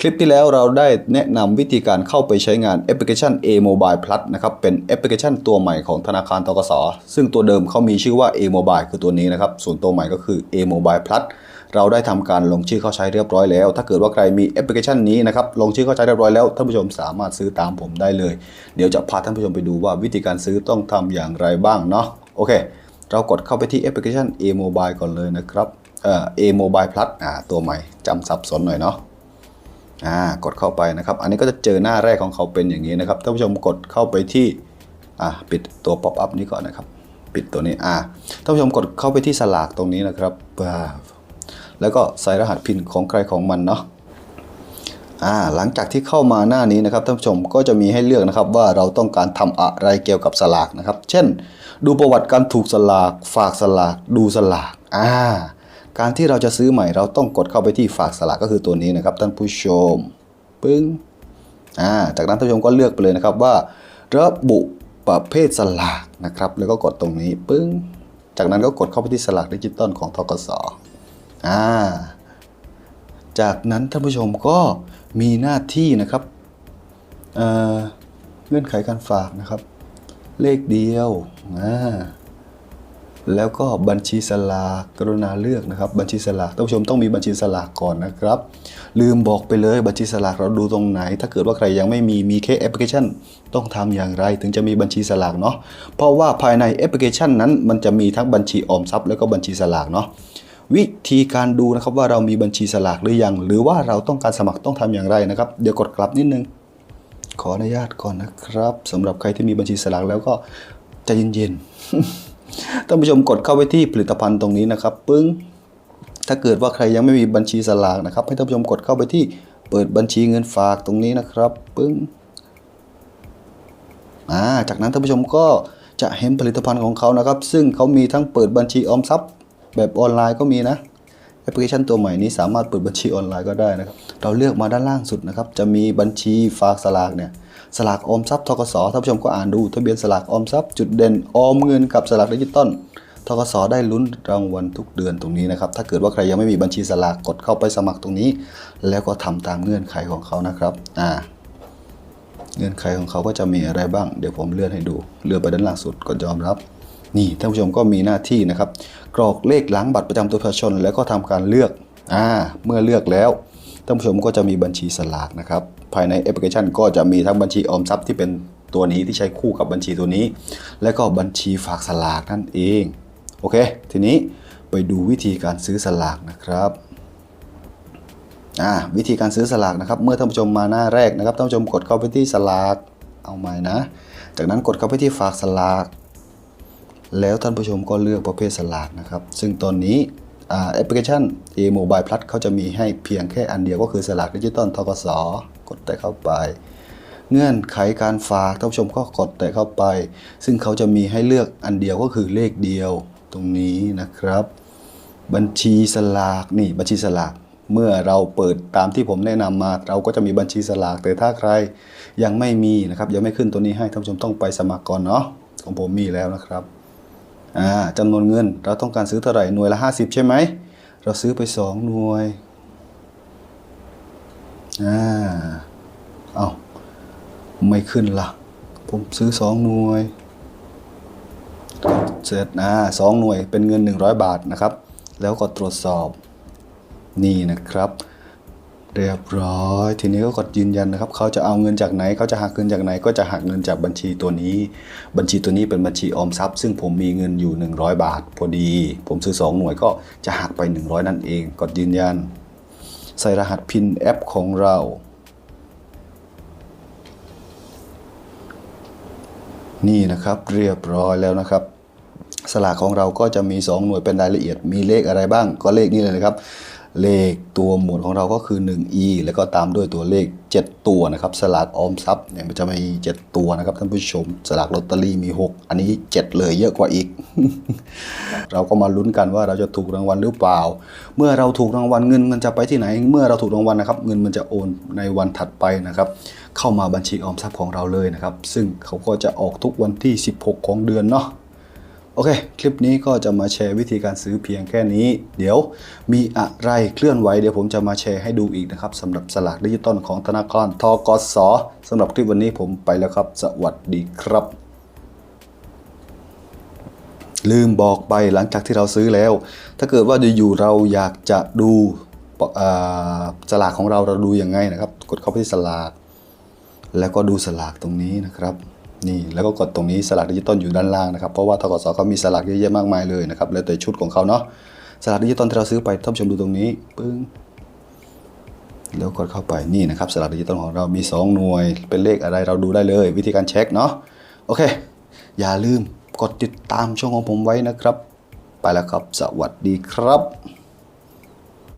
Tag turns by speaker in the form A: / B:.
A: คลิปที่แล้วเราได้แนะนำวิธีการเข้าไปใช้งานแอปพลิเคชัน A Mobile Plus นะครับ เป็นแอปพลิเคชันตัวใหม่ของธนาคารทกสซึ่งตัวเดิมเขามีชื่อว่า A Mobile คือตัวนี้นะครับ ส่วนตัวใหม่ก็คือ A Mobile Plus เราได้ทำการลงชื่อเข้าใช้เรียบร้อยแล้ว ถ้าเกิดว่าใครมีแอปพลิเคชันนี้นะครับลงชื่อเข้าใช้เรียบร้อยแล้วท่านผู้ชมสามารถซื้อตามผมได้เลย เดี๋ยวจะพาท่านผู้ชมไปดูว่าวิธีการซื้อต้องทำอย่างไรบ้างเนาะโอเค เรากดเข้าไปที่แอปพลิเคชัน A Mobile ก่อนเลยนะครับเอ่อ A Mobile Plus อ่าตัวใหม่จำสับสนหน่อยเนาะ อ่ากดเข้าไปนะครับ อันนี้ก็จะเจอหน้าแรกของเขาเป็นอย่างนี้นะครับท่านผู้ชมกดเข้าไปที่อ่าปิดตัวป๊อปอัพนี้ก่อนนะครับ ปิดตัวนี้อ่าท่านผู้ชมกดเข้าไปที่สลากตรงนี้นะครับอ่าแล้วก็ใส่รหัสพินของใครของมันเนาะอ่าหลังจากที่เข้ามาหน้านี้นะครับท่านผู้ชมก็จะมีให้เลือกนะครับว่าเราต้องการทำอะไรเกี่ยวกับสลากนะครับ เช่น ดูประวัติการถูกสลาก ฝากสลาก ดูสลากอ่า การที่เราจะซื้อใหม่เราต้องกดเข้าไปที่ฝากสลากก็คือตัวนี้นะครับท่านผู้ชมปึ้งอ่าจากนั้นท่านผู้ชมก็เลือกไปเลยนะครับว่า ระบุประเภทสลากนะครับ แล้วก็กดตรงนี้ปึ้ง จากนั้นก็กดเข้าไปที่สลากดิจิตอลของทกสอ่าจากนั้นท่านผู้ชมก็มีหน้าที่นะครับเอ่อเงื่อนไขการฝากนะครับ เลขเดียวอ่า แล้วก็บัญชีสลากกรุณาเลือกนะครับ บัญชีสลากท่านผู้ชมต้องมีบัญชีสลากก่อนนะครับ ลืมบอกไปเลยบัญชีสลากเราดูตรงไหน ถ้าเกิดว่าใครยังไม่มีมีแค่แอปพลิเคชัน ต้องทำอย่างไรถึงจะมีบัญชีสลากเนาะเพราะว่าภายในแอปพลิเคชันนั้น มันจะมีทั้งบัญชีออมทรัพย์แล้วก็บัญชีสลากเนาะวิธีการดูนะครับว่าเรามีบัญชีสลากหรือยัง หรือว่าเราต้องการสมัครต้องทำอย่างไรนะครับ เดี๋ยวกดกลับนิดนึง ขออนุญาตก่อนนะครับสำหรับใครที่มีบัญชีสลากแล้วก็ใจเย็นๆ ท่านผู้ชมกดเข้าไปที่ผลิตภัณฑ์ตรงนี้นะครับปึ้งถ้าเกิดว่าใครยังไม่มีบัญชีสลากนะครับ ให้ท่านผู้ชมกดเข้าไปที่เปิดบัญชีเงินฝากตรงนี้นะครับปึ้งอ่าจากนั้นท่านผู้ชมก็จะเห็นผลิตภัณฑ์ของเขานะครับ ซึ่งเขามีทั้งเปิดบัญชีออมทรัพย์ แบบออนไลน์ก็มีนะ แอปพลิเคชันตัวใหม่นี้สามารถเปิดบัญชีออนไลน์ก็ได้นะครับ เราเลือกมาด้านล่างสุดนะครับ จะมีบัญชีฝากสลากเนี่ย สลากออมทรัพย์ทกสท่านผู้ชมก็อ่านดู ทะเบียนสลากออมทรัพย์จุดเด่นออมเงินกับสลากดิจิตอลทกสได้ลุ้นรางวัลทุกเดือนตรงนี้นะครับ ถ้าเกิดว่าใครยังไม่มีบัญชีสลากกดเข้าไปสมัครตรงนี้ แล้วก็ทำตามเงื่อนไขของเขานะครับ อ่า เงื่อนไขของเขาก็จะมีอะไรบ้าง เดี๋ยวผมเลื่อนให้ดู เลื่อนไปด้านล่างสุดกดยอมรับ นี่ท่านผู้ชมก็มีหน้าที่นะครับ กรอกเลขหลังบัตรประจำตัวประชาชน แล้วก็ทำการเลือกอ่าเมื่อเลือกแล้วท่านผู้ชมก็จะมีบัญชีสลากนะครับ ภายในแอปพลิเคชันก็จะมีทั้งบัญชีออมทรัพย์ที่เป็นตัวนี้ที่ใช้คู่กับบัญชีตัวนี้ และก็บัญชีฝากสลากนั่นเองโอเค ทีนี้ไปดูวิธีการซื้อสลากนะครับอ่าวิธีการซื้อสลากนะครับ เมื่อท่านผู้ชมมาหน้าแรกนะครับท่านผู้ชมกดเข้าไปที่สลากเอาใหม่นะ จากนั้นกดเข้าไปที่ฝากสลาก แล้วท่านผู้ชมก็เลือกประเภทสลากนะครับ ซึ่งตอนนี้แอปพลิเคชัน A Mobile Plus เขาจะมีให้เพียงแค่อันเดียวก็คือสลากดิจิตอลทกสกดแต่เข้าไป เงื่อนไขการฝากท่านผู้ชมก็กดแต่เข้าไป ซึ่งเขาจะมีให้เลือกอันเดียวก็คือเลขเดียวตรงนี้นะครับ บัญชีสลากนี่บัญชีสลากเมื่อเราเปิดตามที่ผมแนะนำมา เราก็จะมีบัญชีสลากแต่ถ้าใครยังไม่มีนะครับยังไม่ขึ้นตัวนี้ให้ท่านผู้ชมต้องไปสมัครก่อนเนาะของผมมีแล้วนะครับ จำนวนเงิน เราต้องการซื้อเท่าไหร่หน่วยละ 50 ใช่ไหม เราซื้อไป 2 หน่วยอ่าเอาไม่ขึ้นละผมซื้อ 2 หน่วยเสร็จอ่าสองหน่วยเป็นเงิน 100 บาทนะครับ แล้วก็ตรวจสอบนี่นะครับ เรียบร้อย ทีนี้ก็กดยืนยันนะครับ เขาจะเอาเงินจากไหน เขาจะหักเงินจากไหน ก็จะหักเงินจากบัญชีตัวนี้ บัญชีตัวนี้เป็นบัญชีออมทรัพย์ ซึ่งผมมีเงินอยู่ 100 บาท พอดี ผมซื้อ 2 หน่วยก็จะหักไป 100 นั่นเอง กดยืนยัน ใส่รหัสพินแอปของเรานี่นะครับเรียบร้อยแล้วนะครับ สลากของเราก็จะมี 2 หน่วยเป็นรายละเอียดมีเลขอะไรบ้าง ก็เลขนี้เลยนะครับ เลขตัวหมวดของเราก็คือ 1e แล้วก็ตามด้วยตัวเลข 7 ตัวนะครับ สลากออมทรัพย์เนี่ยมันจะมี 7 ตัวนะครับท่านผู้ชม สลากลอตเตอรี่มี 6 อันนี้ 7 เลยเยอะกว่าอีก เราก็มาลุ้นกันว่าเราจะถูกรางวัลหรือเปล่า เมื่อเราถูกรางวัลเงินมันจะไปที่ไหน เมื่อเราถูกรางวัลนะครับ เงินมันจะโอนในวันถัดไปนะครับเข้ามาบัญชีออมทรัพย์ของเราเลยนะครับ ซึ่งเขาก็จะออกทุกวันที่ 16 ของเดือนเนาะ โอเค คลิปนี้ก็จะมาแชร์วิธีการซื้อเพียงแค่นี้ เดี๋ยวมีอะไรเคลื่อนไหวเดี๋ยวผมจะมาแชร์ให้ดูอีกนะครับสำหรับสลากดิจิตอลของธนาคารทกสสำหรับคลิปวันนี้ผมไปแล้วครับ สวัสดีครับ ลืมบอกไปหลังจากที่เราซื้อแล้ว ถ้าเกิดว่าอยู่ๆเราอยากจะดูสลากของเราเราดูยังไงนะครับ กดเข้าไปที่สลาก แล้วก็ดูสลากตรงนี้นะครับ นี่แล้วก็กดตรงนี้สลากดิจิตอลอยู่ด้านล่างนะครับเพราะว่าทกสเขามีสลากเยอะแยะมากมายเลยนะครับแล้วแต่ชุดของเขาเนาะสลากดิจิตอลที่เราซื้อไปท่านผู้ชมดูตรงนี้ปึ้งแล้วกดเข้าไปนี่นะครับสลากดิจิตอลของเรามี 2 หน่วย เป็นเลขอะไรเราดูได้เลย วิธีการเช็คเนาะโอเค อย่าลืมกดติดตามช่องของผมไว้นะครับ ไปแล้วครับ สวัสดีครับ